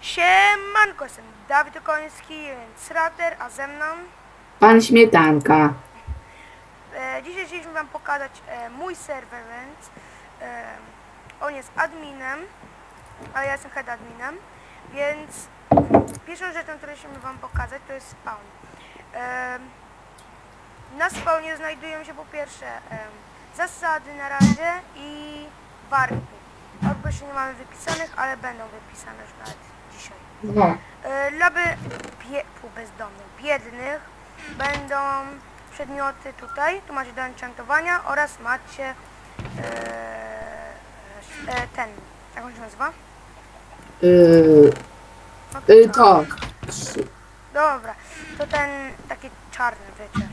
Siemanko, jestem Dawid Okoński, więc Rater, a ze mną Pan Śmietanka. e, dzisiaj chcieliśmy Wam pokazać e, mój serwer, więc e, on jest adminem, a ja jestem head adminem, więc pierwszą rzeczą, którą chcemy Wam pokazać, to jest spawn. E, na spawnie znajdują się po pierwsze e, zasady na razie i warpy. Jeszcze nie mamy wypisanych, ale będą wypisane już nawet dzisiaj. No. E, Dla by bie, bezdomnych, biednych będą przedmioty tutaj, tu macie do enchantowania oraz macie e, e, ten, jak on się nazywa? Yy, No, yy, to. Dobra, to ten taki czarny, wiecie.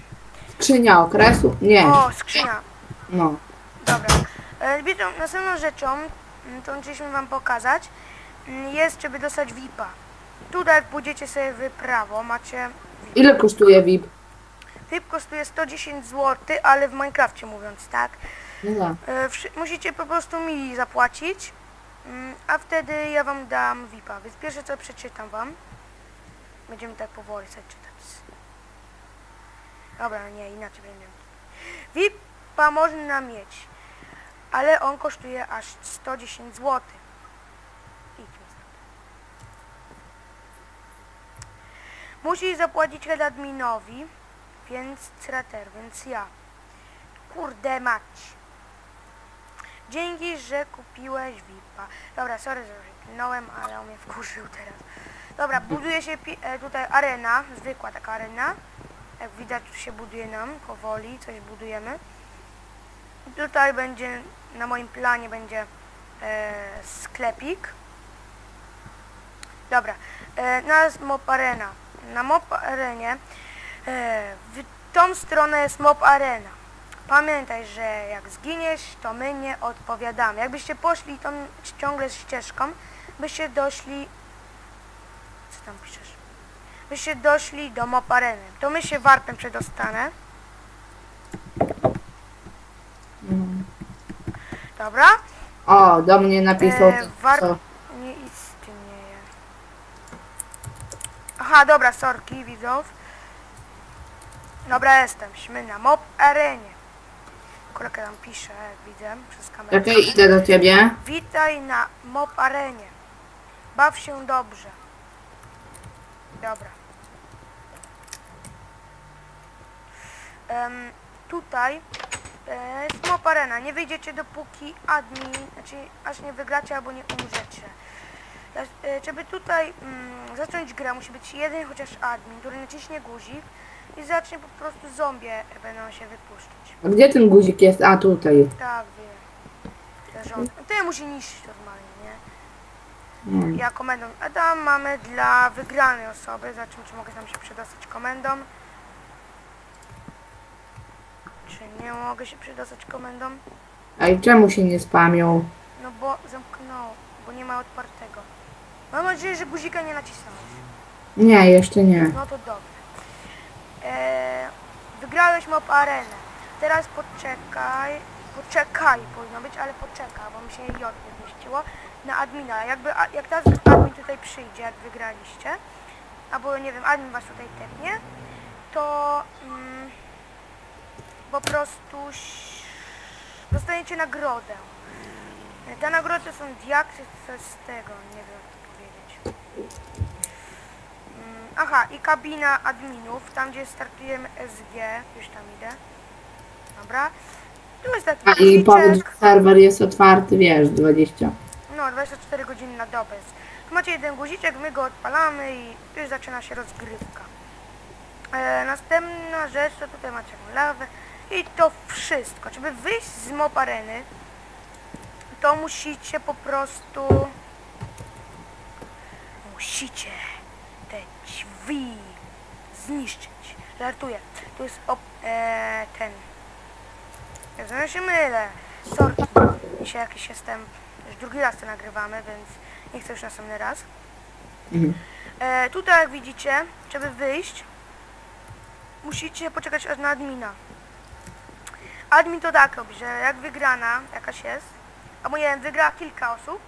Skrzynia okresu? Nie. O, skrzynia. No. Dobra. E, następną rzeczą, mm, którą chcieliśmy Wam pokazać, mm, jest, żeby dostać VIP-a. Tutaj jak pójdziecie sobie w prawo, macie Ile kosztuje VIP? VIP kosztuje 110 zł, ale w Minecrafcie mówiąc, tak? No tak. E, wszy- musicie po prostu mi zapłacić, mm, a wtedy ja wam dam VIP-a. Więc pierwsze co przeczytam wam. Będziemy tak powoli sobie czytać. Dobra, nie, inaczej będziemy. VIP-a można mieć, ale on kosztuje aż 110 zł. Idźmy stąd. Musi zapłacić adminowi, więc trater, więc ja. Kurde mać. Dzięki, że kupiłeś VIP-a. Dobra, sorry, że kliknąłem, ale on mnie wkurzył teraz. Dobra, buduje się e, tutaj arena, zwykła taka arena. Jak widać, tu się buduje nam powoli, coś budujemy. Tutaj będzie, na moim planie będzie e, sklepik. Dobra, e, na mob arena. Na mob arenie e, w tą stronę jest mob arena. Pamiętaj, że jak zginiesz, to my nie odpowiadamy. Jakbyście poszli tą ciągle ścieżką, byście doszli... Co tam piszesz? Byście doszli do mob areny. To my się warpem przedostanę. Dobra? O, do mnie napisał E, war- co? Nie istnieje. Aha, dobra, sorki widzów. Dobra, jestem.Śmy na mob arenie. Kolega tam pisze, widzę, przez kamerę. Czekaj, idę do ciebie. Witaj na mob arenie. Baw się dobrze. Dobra. Em, tutaj e, mob arena. Nie wyjdziecie dopóki admin, znaczy aż nie wygracie albo nie umrzecie. E, Żeby tutaj mm, zacząć grę musi być jeden chociaż admin, który naciśnie guzik i zacznie po prostu zombie będą się wypuszczać. A gdzie ten guzik jest? A, tutaj jest. Tak, wiem. Ty musi niszczyć normalnie, nie? Mm. Ja komendą. A tam mamy dla wygranej osoby. Zobaczymy, czy mogę tam się przedostać komendą. Czy nie mogę się przedostać komendą? A i czemu się nie spamią? No bo zamknął, bo nie ma otwartego. Mam nadzieję, że guzika nie nacisnąłeś. Nie, jeszcze nie. No to dobrze. Eee, wygrałeś mob arenę. Teraz poczekaj. Poczekaj powinno być, ale poczekaj, bo mi się J nie zmieściło. Na admina. Jakby, a- jak teraz admin tutaj przyjdzie, jak wygraliście, albo nie wiem, admin was tutaj tepnie, to mm, po prostu dostaniecie nagrodę. Te nagrody są diaksy, coś z tego, nie wiem jak to powiedzieć. Mm, Aha, i kabina adminów, tam gdzie startujemy SG, już tam idę. Dobra. Tu jest taki A i powiedz, serwer jest otwarty, wiesz, 20. No, 24 godziny na dobę. jest. Tu macie jeden guziczek, my go odpalamy i już zaczyna się rozgrywka. E, następna rzecz, to tutaj macie lawę i to wszystko. Żeby wyjść z mob areny, to musicie po prostu... Musicie te drzwi zniszczyć. Żartuję. Tu jest op, e, ten... Ja się mylę. Sorki. Dzisiaj jakiś jestem... Już drugi raz to nagrywamy, więc nie chcę już następny raz. Mhm. E, tutaj jak widzicie, żeby wyjść, musicie poczekać aż na admina. Admin to tak robi, że jak wygrana jakaś jest, albo nie wiem, wygra kilka osób,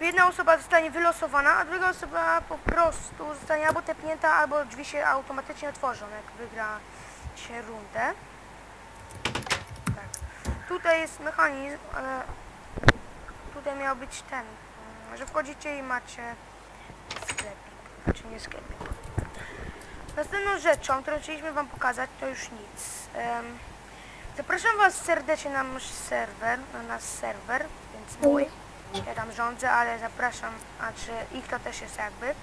jedna osoba zostanie wylosowana, a druga osoba po prostu zostanie albo tepnięta, albo drzwi się automatycznie otworzą, jak wygra się rundę. Tak. Tutaj jest mechanizm, ale tutaj miał być ten, że wchodzicie i macie sklepik, znaczy nie sklepik. Następną rzeczą, którą chcieliśmy Wam pokazać, to już nic. Em, zapraszam Was serdecznie na nasz serwer, na nasz serwer, więc mój. Ja tam rządzę, ale zapraszam, a czy ich to też jest jakby.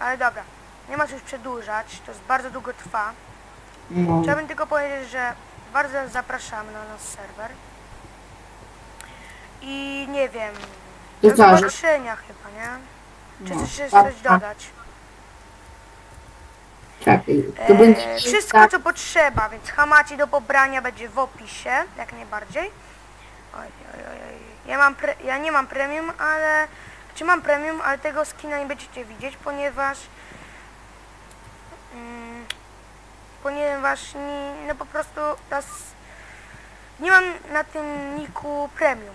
Ale dobra, nie ma co już przedłużać, to jest bardzo długo trwa. No. Chciałbym tylko powiedzieć, że bardzo zapraszamy na nasz serwer. I nie wiem, do że- zobaczenia chyba, nie? Czy No, chcesz jeszcze tak, coś tak. dodać? Czekaj, to będzie Eee, wszystko tak, co potrzeba, więc hamaci do pobrania będzie w opisie, jak najbardziej. Oj, oj, oj. Ja, mam pre, ja nie mam premium, ale... Czy mam premium, ale tego skina nie będziecie widzieć, ponieważ... Mm, ponieważ nie, no po prostu teraz nie mam na tym niku premium.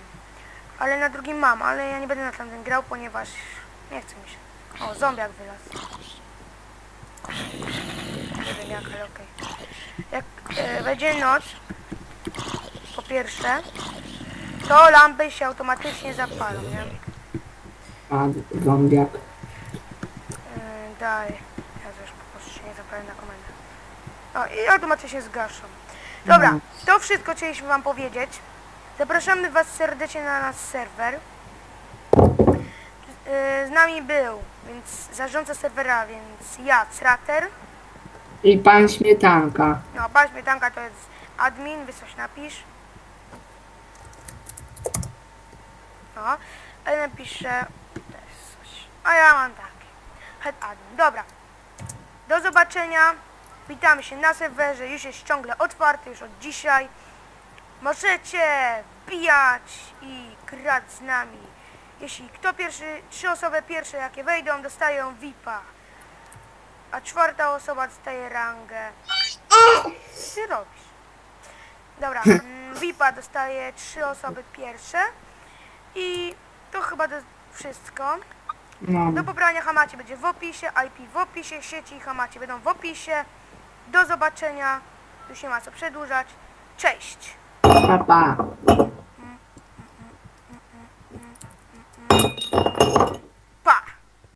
Ale na drugim mam, ale ja nie będę na tamtym grał, ponieważ nie chce mi się. O, zombiak wylazł. Jak, ale okej. Jak e, będzie noc, po pierwsze, to lampy się automatycznie zapalą, nie? a, zombiak. E, daj. Ja też po prostu się nie zapalę na komendę. O, i automatycznie się zgaszą. Dobra, No. to wszystko chcieliśmy wam powiedzieć. Zapraszamy was serdecznie na nasz serwer. E, Z nami był, więc zarządca serwera, więc ja, Trater. I pan Śmietanka. No, pan śmietanka to jest admin, wy coś napisz. No, ale napiszę to jest coś. A ja mam taki. Head admin. Dobra. Do zobaczenia. Witamy się na serwerze. Już jest ciągle otwarty, już od dzisiaj. Możecie wbijać i grać z nami. Jeśli kto pierwszy, trzy osoby pierwsze jakie wejdą, dostają VIPa. A czwarta osoba dostaje rangę. Co ty robisz? Dobra, mm, VIPa dostaje trzy osoby pierwsze. I to chyba to wszystko. No, Do pobrania Hamacie będzie w opisie, IP w opisie, sieci Hamacie będą w opisie. Do zobaczenia. Już nie ma co przedłużać. Cześć! pa, pa.